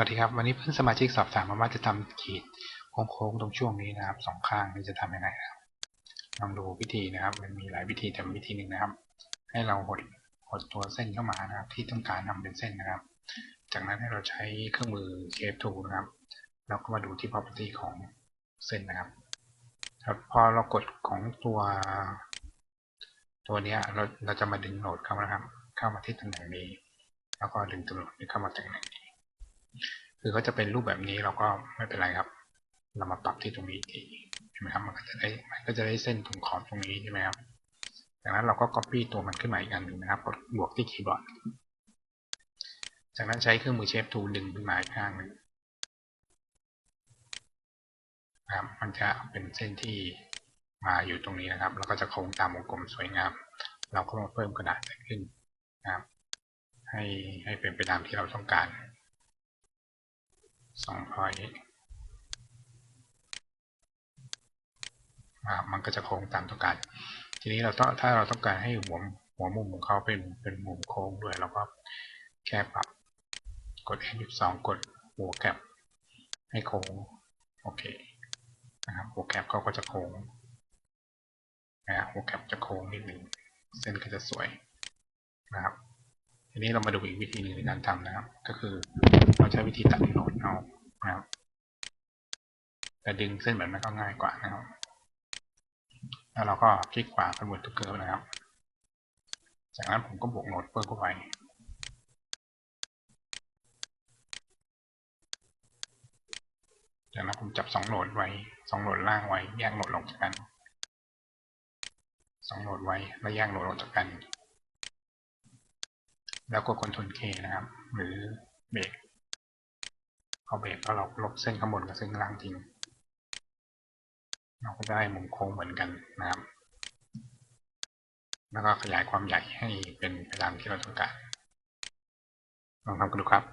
วัสดีครับ วันนี้เพื่อนสมาชิกสอบถามมาว่าจะทำขีดโค้งๆตรงช่วงนี้นะครับสองข้างนี่จะทำยังไงครับลองดูวิธีนะครับ มันมีหลายวิธีแต่วิธีหนึ่งนะครับ ให้เราหดหดตัวเส้นเข้ามานะครับ ที่ต้องการทำเป็นเส้นนะครับ จากนั้นให้เราใช้เครื่องมือ Shape Tool นะครับแล้วก็มาดูที่ property ของเส้นนะครับ ครับพอเรากดของตัว ตัวนี้เราเราจะมาดึงโหนดเข้านะครับ เข้ามาที่ตำแหน่งนี้ แล้วก็ดึงตัวโหนดนี้เข้ามาตำแหน่งนี้ คือเขาจะเป็นรูปแบบนี้เราก็ไม่เป็นไรครับ เรามาปรับที่ตรงนี้อีกทีใช่ไหมครับ มันก็จะได้มันก็จะได้เส้นตรงขอบตรงนี้ใช่ไหมครับจากนั้นเราก็ copy ตัวมันขึ้นมาอีกอันหนึ่งนะครับกดบวกที่คีย์บอร์ดจากนั้นใช้เครื่องมือเชฟทูดึงขึ้นมาอีกข้างหนึ่งนะครับมันจะเป็นเส้นที่มาอยู่ตรงนี้นะครับ แล้วก็จะโค้งตามวงกลมสวยงาม เราก็มาเพิ่มกระดาษขึ้นนะครับ ให้ให้เป็นไปตามที่เราต้องการ สองพอยมันก็จะโค้งตามต้องการ ทีนี้เราต้องถ้าเราต้องการให้หัวหัวมุมของเขาเป็นเป็นมุมโค้งด้วยเราก็แค่ปรับกด F12 กดหัวแกปให้โค้งโอเคนะครับหัวแกปเขาก็จะโค้งนะหัวแกปจะโค้งนิดหนึ่งเส้นก็จะสวยนะครับ ทีนี้เรามาดูอีกวิธีหนึ่งในการทำนะครับ ก็คือเราใช้วิธีตัดโหนดเอานะครับแต่ดึงเส้นแบบนั้นก็ง่ายกว่านะครับ แล้วเราก็คลิกขวา convert to curve นะครับ จากนั้นผมก็บวกโหนดเพิ่มเข้าไปจากนั้นผมจับสองโหนดไว้สองโหนดล่างไว้ แยกโหนดลงจากกันสองโหนดไว้ แล้วแยกโหนดออกจากกัน แล้วก็ Ctrl K นะครับ หรือเบรกเอาเบรกก็เราลบเส้นข้างบนกับเส้นข้างล่างทิ้งเราก็ได้มุมโค้งเหมือนกันนะครับ แล้วก็ขยายความใหญ่ให้เป็นไปตามที่เราต้องการลองทำกันดูครับ